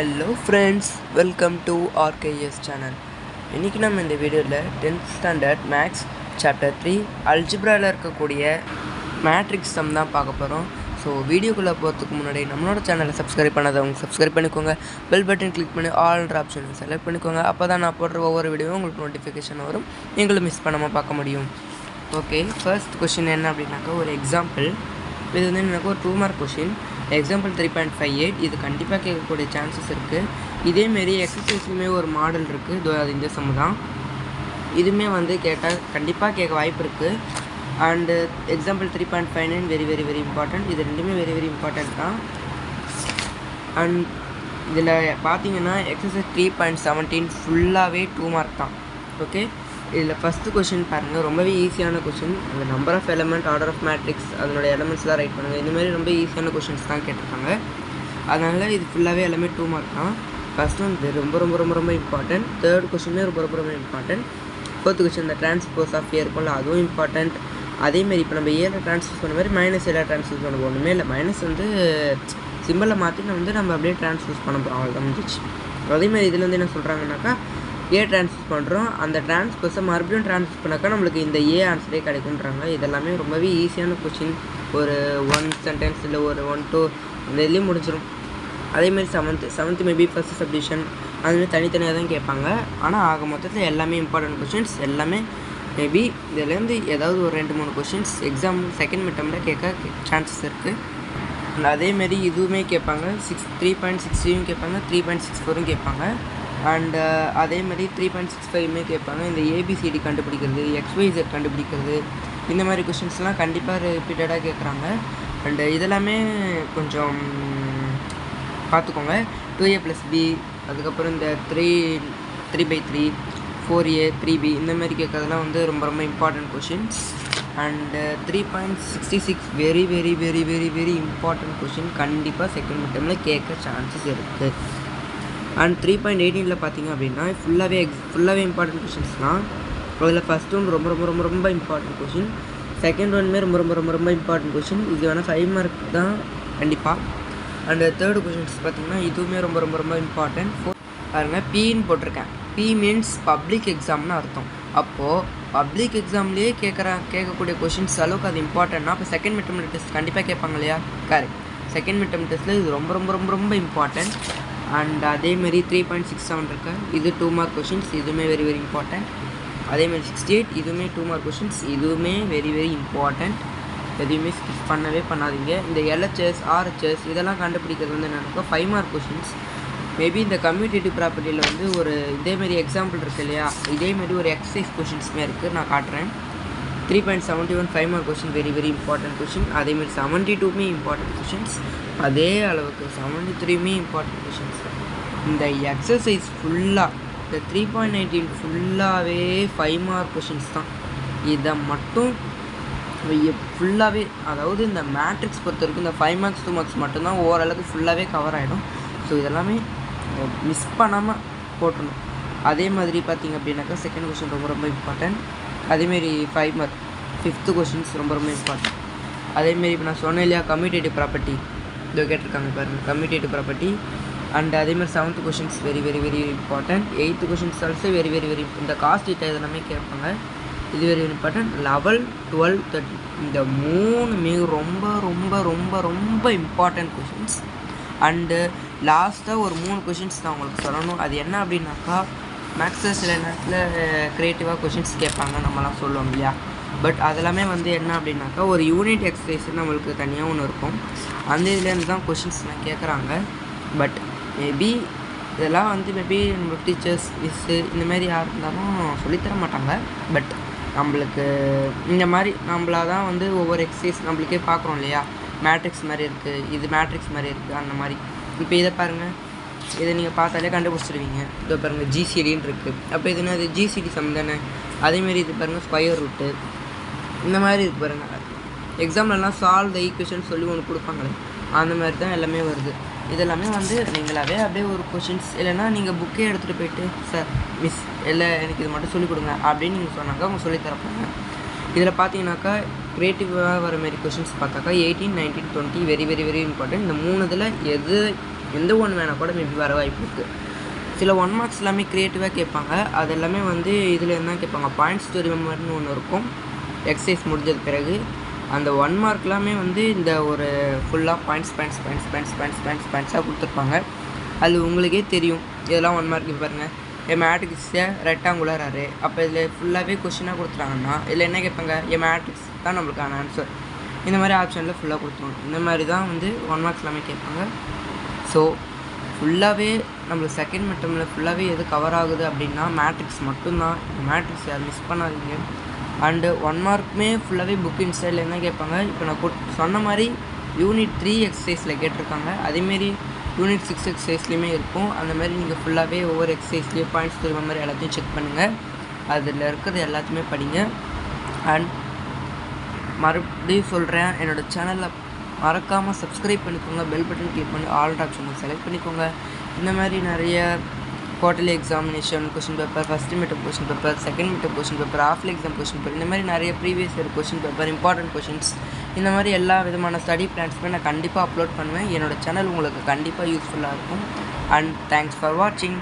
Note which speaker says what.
Speaker 1: Hello friends welcome to RKS channel இன்றைக்கி நம்ம இந்த வீடியோவில் tenth standard maths chapter three அல்ஜிப்ராவில் இருக்கக்கூடிய மேட்ரிக்ஸ் சம் தான் பார்க்க போகிறோம் ஸோ வீடியோக்குள்ளே போகிறதுக்கு முன்னாடி நம்மளோட சேனலை சப்ஸ்கிரைப் பண்ணாதவங்க சப்ஸ்கிரைப் பண்ணிக்கோங்க. பெல் பட்டன் கிளிக் பண்ணி ஆல்ன்ற ஆப்ஷனை செலக்ட் பண்ணிக்கோங்க. அப்போ தான் நான் போடுற ஒவ்வொரு வீடியோவும் உங்களுக்கு நோட்டிஃபிகேஷன் வரும். நீங்களும் மிஸ் பண்ணாமல் பார்க்க முடியும். ஓகே ஃபர்ஸ்ட் கொஷின் என்ன அப்படின்னாக்கா ஒரு எக்ஸாம்பிள் இது வந்து எனக்கு ஒரு two mark question example three point five eight இது கண்டிப்பாக கேட்கக்கூடிய சான்சஸ் இருக்குது இதேமாரி எக்ஸசைஸ்லையுமே ஒரு மாடல் இருக்குது இதோ அது இந்த சம் தான். இதுவுமே வந்து கேட்டால் கண்டிப்பாக கேட்க வாய்ப்பு இருக்குது and example three point five nine very very very important இது ரெண்டுமே வெரி வெரி இம்பார்ட்டண்ட் தான். அண்ட் இதில் பார்த்தீங்கன்னா எக்ஸசைஸ் த்ரீ பாயிண்ட் செவன்டீன் ஃபுல்லாகவே டூ மார்க் தான். ஓகே இதில் ஃபஸ்ட்டு கொஷின் பாருங்கள் ரொம்பவே ஈஸியான கொஷின் அந்த number of element order of matrix அதனோட எலமெண்ட்ஸ்லாம் ரைட் பண்ணுங்கள் இந்த மாதிரி ரொம்ப ஈஸியான கொஷின்ஸ் தான் கேட்டிருக்காங்க. அதனால் இது ஃபுல்லாகவே எல்லாமே டூ மார்க் தான். ஃபஸ்ட் ஒன் இது ரொம்ப ரொம்ப ரொம்ப ரொம்ப இம்பார்ட்டன்ட் தேர்ட் கொஷினே ரொம்ப ரொம்ப ரொம்ப இம்பார்ட்டன்ட் ஃபோர்த்து கொஷின் இந்த டிரான்ஸ்போஸ் ஆஃப் ஏ இருக்கும்ல அதுவும் இம்பார்ட்டன்ட் அதேமாரி இப்போ நம்ம ஏல ட்ரான்ஸ்ஃபர் பண்ண மாதிரி மைனஸ் ஏல ட்ரான்ஸ்ஃபர் பண்ண ஒன்றுமே இல்லை. மைனஸ் வந்து சிம்பிளை மாற்றி நம்ம வந்து நம்ம அப்படியே ட்ரான்ஸ்ஃபர் பண்ண போகிறோம் அவ்வளோ முடிஞ்சிச்சு. அதேமாதிரி இதில் வந்து என்ன சொல்கிறாங்கனாக்கா ஏ ட்ரான்ஸ்ஃபர் பண்ணுறோம் அந்த ட்ரான்ஸ்பர்ஸை மறுபடியும் ட்ரான்ஸ்ஃபர் பண்ணாக்கா நம்மளுக்கு இந்த ஏ ஆன்சரே கிடைக்குன்றாங்க இதெல்லாமே ரொம்பவே ஈஸியான கொஷின் ஒரு ஒன் சென்டென்ஸ் இல்லை ஒரு ஒன் டூ அந்த இதுலேயும் முடிஞ்சிடும் அதேமாரி செவன்த்து செவன்த்து மேபி ஃபஸ்ட் சப்டிஷன் அதுமாதிரி தனித்தனியாக தான் கேட்பாங்க. ஆனால் ஆக மொத்தத்தில் எல்லாமே இம்பார்ட்டன்ட் கொஷின்ஸ் எல்லாமே மேபி இதுலேருந்து ஏதாவது ஒரு ரெண்டு மூணு கொஷின்ஸ் எக்ஸாம் செகண்ட் மிட்டமில் கேட்க சான்சஸ் இருக்குது அதேமாரி இதுவுமே கேட்பாங்க. சிக்ஸ் த்ரீ பாயிண்ட் சிக்ஸ் த்ரீயும் கேட்பாங்க. த்ரீ பாயிண்ட் சிக்ஸ் ஃபோரும் கேட்பாங்க. அண்டு uh, அதே மாதிரி த்ரீ பாயிண்ட் சிக்ஸ் ஃபைவ்மே கேட்பாங்க. இந்த ஏபிசிடி கண்டுபிடிக்கிறது எக்ஸ்ஒய்செட் கண்டுபிடிக்கிறது இந்த மாதிரி கொஷின்ஸ்லாம் கண்டிப்பாக ரிப்பீட்டடாக கேட்குறாங்க. அண்டு இதெல்லாமே கொஞ்சம் பார்த்துக்கோங்க. டூ ஏ ப்ளஸ் பி அதுக்கப்புறம் இந்த three three by three four A three B இந்த மாதிரி கேட்கறதுலாம் வந்து ரொம்ப ரொம்ப important questions and three point sixty six very very very very very important question கண்டிப்பாக செகண்ட் மிட்டமில் கேட்க சான்சஸ் இருக்குது அண்ட் த்ரீ பாயிண்ட் எயிட்டீனில் பார்த்தீங்க அப்படின்னா ஃபுல்லாகவே எக்ஸ் ஃபுல்லாகவே இம்பார்ட்டன்ட் கொஷின்ஸ்லாம் அதில் ஃபஸ்ட் ஒன் ரொம்ப ரொம்ப ரொம்ப ரொம்ப இம்பார்ட்டன்ட் கொஷின் செகண்ட் ஒன்மே ரொம்ப ரொம்ப ரொம்ப ரொம்ப இம்பார்ட்டன்ட் கொஷின் இது வேணால் ஃபைவ் மார்க் தான் கண்டிப்பாக அண்டு தேர்டு கொஷின்ஸ் பார்த்தீங்கன்னா இதுவுமே ரொம்ப ரொம்ப ரொம்ப இம்பார்ட்டன்ட் ஃபோர் பாருங்கள் பின்னு போட்டிருக்கேன். பி மீன்ஸ் பப்ளிக் எக்ஸாம்னு அர்த்தம். அப்போது பப்ளிக் எக்ஸாம்லேயே கேட்குற கேட்கக்கூடிய கொஷின்ஸ் அளவுக்கு அது இம்பார்ட்டன்ட்னா அப்போ செகண்ட் மிட்டம் டெஸ்ட் கண்டிப்பாக கேட்பாங்க இல்லையா? கரெக்ட் செகண்ட் மிட்டம் டெஸ்ட்டில் இது ரொம்ப ரொம்ப ரொம்ப ரொம்ப இம்பார்ட்டன்ட் அண்ட் அதேமாரி த்ரீ பாயிண்ட் சிக்ஸ் செவன் இருக்கு. இது டூ மார்க் கொஷின்ஸ் இதுவுமே வெரி வெரி இம்பார்ட்டன்ட் அதேமாதிரி சிக்ஸ்டி எயிட் இதுவுமே டூ மார்க் கொஷின்ஸ் இதுவுமே வெரி வெரி இம்பார்ட்டன்ட் எதையுமே ஸ்கிப் பண்ணவே பண்ணாதீங்க. இந்த எல்ஹெச்எஸ் ஆர்ஹெச்எஸ் இதெல்லாம் கண்டுபிடிக்கிறது வந்து என்னென்னா ஃபைவ் மார்க் கொஷின்ஸ் மேபி இந்த கம்யூனிட்டிவ் ப்ராப்பர்ட்டியில் வந்து ஒரு இதேமாரி எக்ஸாம்பிள் இருக்குது இல்லையா? இதேமாரி ஒரு எக்ஸசைஸ் கொஷின்ஸுமே இருக்குது நான் காட்டுறேன். Three point seventy one five mark question very very important question அதேமாதிரி செவன்ட்டி டூமே இம்பார்ட்டன்ட் கொஷின்ஸ் அதே அளவுக்கு செவன்ட்டி த்ரீமே இம்பார்ட்டன்ட் கொஷின்ஸ் இந்த எக்ஸசைஸ் ஃபுல்லாக இந்த த்ரீ பாயிண்ட் நைன்டீன் ஃபுல்லாகவே ஃபைவ் மார்க் கொஷின்ஸ் தான். இதை மட்டும் ஃபுல்லாகவே அதாவது இந்த மேட்ரிக்ஸ் பொறுத்த வரைக்கும் இந்த ஃபைவ் மார்க்ஸ் டூ மார்க்ஸ் மட்டும்தான் ஓரளவுக்கு ஃபுல்லாகவே கவர் ஆகிடும் ஸோ இதெல்லாமே மிஸ் பண்ணாமல் போட்டணும் அதே மாதிரி பார்த்தீங்க அப்படின்னாக்கா செகண்ட் கொஷின் ரொம்ப ரொம்ப இம்பார்ட்டன்ட் அதேமாரி ஃபைவ் மார்க் ஃபிஃப்த்து கொஷின்ஸ் ரொம்ப ரொம்ப இம்பார்ட்டன்ட் அதேமாரி இப்போ நான் சொன்னேன் இல்லையா கம்யூட்டேட்டிவ் ப்ராப்பர்ட்டி இதோ கேட்டிருக்காங்க பாருங்கள் கம்யூட்டேட்டிவ் ப்ராப்பர்ட்டி அண்ட் அதேமாதிரி seventh questions very very very important eighth questions also very very very இந்த காஸ்ட் டீட்டா இதெல்லாமே கேட்பாங்க. இது very important level twelve thirty இந்த மூணு மிக ரொம்ப ரொம்ப ரொம்ப ரொம்ப இம்பார்ட்டன்ட் கொஷின்ஸ் அண்டு லாஸ்ட்டாக ஒரு மூணு கொஷின்ஸ் நான் உங்களுக்கு சொல்லணும். அது என்ன அப்படின்னாக்கா மேக்ஸில் சில நேரத்தில் க்ரியேட்டிவாக கொஷின்ஸ் கேட்பாங்க நம்மலாம் சொல்லுவோம் இல்லையா? பட் அதெல்லாமே வந்து என்ன அப்படின்னாக்கா ஒரு யூனிட் எக்ஸசைஸ் நம்மளுக்கு தனியாக ஒன்று இருக்கும். அந்த இதுலேருந்து தான் கொஷின்ஸ்லாம் கேட்குறாங்க. பட் மேபி இதெல்லாம் வந்து மேபி நம்ம டீச்சர்ஸ் மிஸ்ஸு இந்த மாதிரி யார் இருந்தாலும் சொல்லித்தர மாட்டாங்க. பட் நம்மளுக்கு இந்த மாதிரி நம்மளா தான் வந்து ஒவ்வொரு எக்ஸசைஸ் நம்மளுக்கே பார்க்குறோம் இல்லையா? மேட்ரிக்ஸ் மாதிரி இருக்குது இது மேட்ரிக்ஸ் மாதிரி இருக்குது அந்த மாதிரி. இப்போ இதை பாருங்கள் இதை நீங்கள் பார்த்தாலே கண்டுபிடிச்சிருவீங்க. இதோ பாருங்கள் ஜிசிடின்னு இருக்குது அப்போ இது என்ன இது ஜிசிடி சம் தானே? அதேமாரி இது பாருங்கள் ஸ்கொயர் ரூட்டு இந்த மாதிரி இருக்குது பாருங்கள் எக்ஸாம்லலாம் சால்வ் த ஈக்குவேஷன் சொல்லி ஒன்று கொடுப்பாங்களே. அந்த மாதிரி தான் எல்லாமே வருது. இதெல்லாமே வந்து நீங்களாவே அப்படியே ஒரு கொஷின்ஸ் இல்லைன்னா நீங்கள் புக்கே எடுத்துகிட்டு போயிட்டு சார் மிஸ் இல்லை எனக்கு இது மட்டும் சொல்லிக் கொடுங்க அப்படின்னு நீங்கள் சொன்னாக்கா அவங்க சொல்லித்தரப்பாங்க இதில் பார்த்தீங்கன்னாக்கா க்ரியேட்டிவாக வர மாதிரி கொஷின்ஸ் பார்த்தாக்கா eighteen nineteen twenty very very very important இந்த மூணு இதில் எது எந்த ஒன்று வேணால் கூட மேபி வர வாய்ப்பு இருக்குது சில ஒன் மார்க்ஸ் எல்லாமே க்ரியேட்டிவாக கேட்பாங்க. அது எல்லாமே வந்து இதில் தான் கேட்பாங்க. பாயிண்ட்ஸ் டு ரிமெம்பர்னு ஒன்று இருக்கும். எக்ஸசைஸ் முடிஞ்சது பிறகு அந்த ஒன் மார்க் எல்லாமே வந்து இந்த ஒரு ஃபுல்லாக points points points points points points பாயிண்ட்ஸாக கொடுத்துருப்பாங்க. அது உங்களுக்கே தெரியும். இதெல்லாம் ஒன் மார்க் பாருங்கள் என் மேட்ரிக்ஸை ரெக்டாங்குலர் ஆறு அப்போ இதில் ஃபுல்லாகவே கொஷினாக கொடுத்துட்டாங்கன்னா இதில் என்ன கேட்பாங்க? என் மேட்ரிக்ஸ் தான் நம்மளுக்கான ஆன்சர் இந்த மாதிரி ஆப்ஷனில் ஃபுல்லாக கொடுத்துருவோம் இந்த மாதிரி தான் வந்து ஒன் மார்க்ஸ் எல்லாமே கேட்பாங்க. ஸோ ஃபுல்லாகவே நம்மளுக்கு செகண்ட் மிட்டமில் ஃபுல்லாகவே எது கவர் ஆகுது அப்படின்னா மேட்ரிக்ஸ் மட்டும்தான். மேட்ரிக்ஸ் யார் மிஸ் பண்ணாதீங்க. அண்டு ஒன் மார்க்குமே ஃபுல்லாகவே புக் இன்ஸ்டைலில் என்ன கேட்பாங்க? இப்போ நான் கொட் சொன்ன மாதிரி யூனிட் த்ரீ எக்ஸசைஸில் கேட்டிருக்காங்க. அதேமாரி யூனிட் சிக்ஸ் எக்ஸசைஸ்லேயுமே இருக்கும். அந்த மாதிரி நீங்கள் ஃபுல்லாகவே ஒவ்வொரு எக்ஸசைஸ்லேயும் பாயிண்ட்ஸ் தருவ மாதிரி எல்லாத்தையும் செக் பண்ணுங்கள் அதில் இருக்கிறது எல்லாத்தையுமே படிங்க. அண்ட் மறுபடியும் சொல்கிறேன் என்னோடய சேனலில் மறக்காமல் சப்ஸ்கிரைப் பண்ணிக்கோங்க. பெல் பட்டன் கிளிக் பண்ணி ஆல் ஆப்ஷனை செலக்ட் பண்ணிக்கோங்க. இந்த மாதிரி நிறைய quarterly examination question paper first metre question paper second metre question paper ஆஃப்லி எக்ஸாம் கொஷின் பேப்பர் இந்த மாதிரி நிறைய previous year question paper important questions இந்த மாதிரி எல்லா விதமான ஸ்டடி பிளான்ஸுமே நான் கண்டிப்பாக அப்லோட் பண்ணுவேன். என்னோடய சேனல் உங்களுக்கு கண்டிப்பாக யூஸ்ஃபுல்லாக இருக்கும். அண்ட் தேங்க்ஸ் ஃபார் வாட்சிங்